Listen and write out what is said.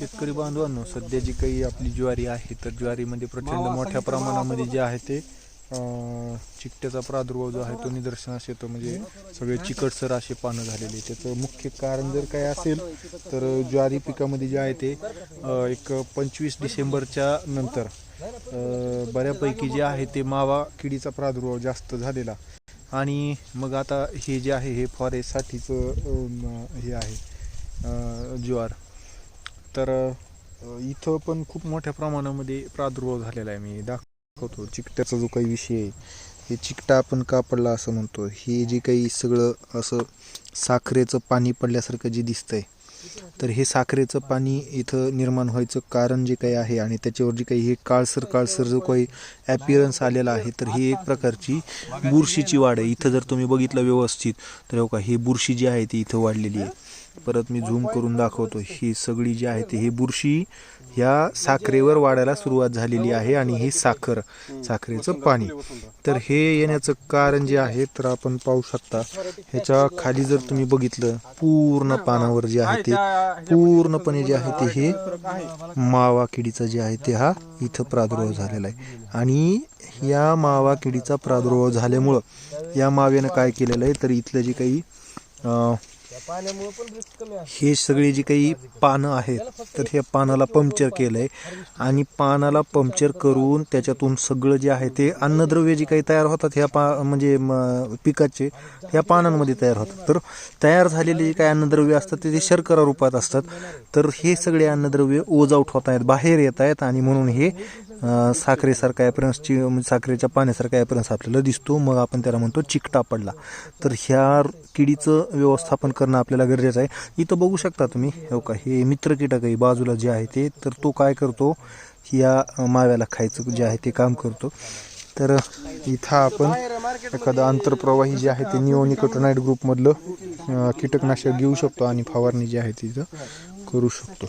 शेतकरी बांधवांनो सध्या जी काही आपली ज्वारी आहे तर ज्वारीमध्ये प्रचंड मोठ्या प्रमाणामध्ये जे आहे ते अं, चिकट्याचा प्रादुर्भाव जो आहे तो निदर्शनास येतो. म्हणजे सगळे चिकटसर असे पानं झालेले त्याचं मुख्य कारण जर काय असेल तर ज्वारी पिकामध्ये जे आहे ते एक पंचवीस डिसेंबरच्या नंतर बऱ्यापैकी जे आहे ते मावा किडीचा प्रादुर्भाव जास्त झालेला. आणि मग आता हे जे आहे हे फॉरेस्टसाठीचं हे आहे ज्वार. तर इथं पण खूप मोठ्या प्रमाणामध्ये प्रादुर्भाव झालेला आहे. मी दाखवतो. चिकट्याचा जो काही विषय आहे हे चिकटा आपण का पडला असं म्हणतो? हे जे काही सगळं असं साखरेचं पाणी पडल्यासारखं जे दिसतंय तर हे साखरेचं पाणी इथं निर्माण व्हायचं कारण जे काही आहे आणि त्याच्यावर जे काही हे काळसर काळसर जो काही ॲपियरन्स आलेला आहे तर ही एक प्रकारची बुरशीची वाढ आहे. इथं जर तुम्ही बघितलं व्यवस्थित तर हो का ही बुरशी जी आहे ती इथं वाढलेली आहे. परत मी झूम करून दाखवतो. ही सगळी जी आहे ती ही बुरशी ह्या साखरेवर वाढायला सुरुवात झालेली आहे आणि ही साखर साखरेचं पाणी. तर हे येण्याचं कारण जे आहे तर आपण पाहू शकता ह्याच्या खाली जर तुम्ही बघितलं पूर्ण पानावर जे आहे ते पूर्णपणे जे आहे ते हे मावा किडीचं जे आहे ते हा इथं प्रादुर्भाव झालेला आहे. आणि या मावा किडीचा प्रादुर्भाव झाल्यामुळं या माव्यानं काय केलेलं आहे तर इथलं जे काही हे सगळे जी काही पानं आहेत तर हे पानाला पंक्चर केलंय आणि पानाला पंक्चर करून त्याच्यातून सगळं जे आहे ते अन्नद्रव्य जे काही तयार होतात ह्या पा म्हणजे पिकाचे ह्या पानांमध्ये तयार होतात. तर तयार झालेले जे काही अन्नद्रव्य असतात ते शर्करा रूपात असतात तर हे सगळे अन्नद्रव्य ओज आउट होत आहेत बाहेर येत आहेत आणि म्हणून हे साखरेसारखा ॲपरन्सची म्हणजे साखरेच्या पाण्यासारखा ॲपरन्स आपल्याला दिसतो. मग आपण त्याला म्हणतो चिकटा पडला. तर ह्या किडीचं व्यवस्थापन करणं आपल्याला गरजेचं आहे. इथं बघू शकता तुम्ही हो का हे मित्र कीटक आहे बाजूला जे आहे ते. तर तो काय करतो या माव्याला खायचं जे आहे ते काम करतो. तर इथं आपण एखादं आंतरप्रवाही जे आहे ते निओनिकोटोनाईट ग्रुपमधलं कीटकनाशक घेऊ शकतो आणि फवारणी जी आहे तिथं करू शकतो.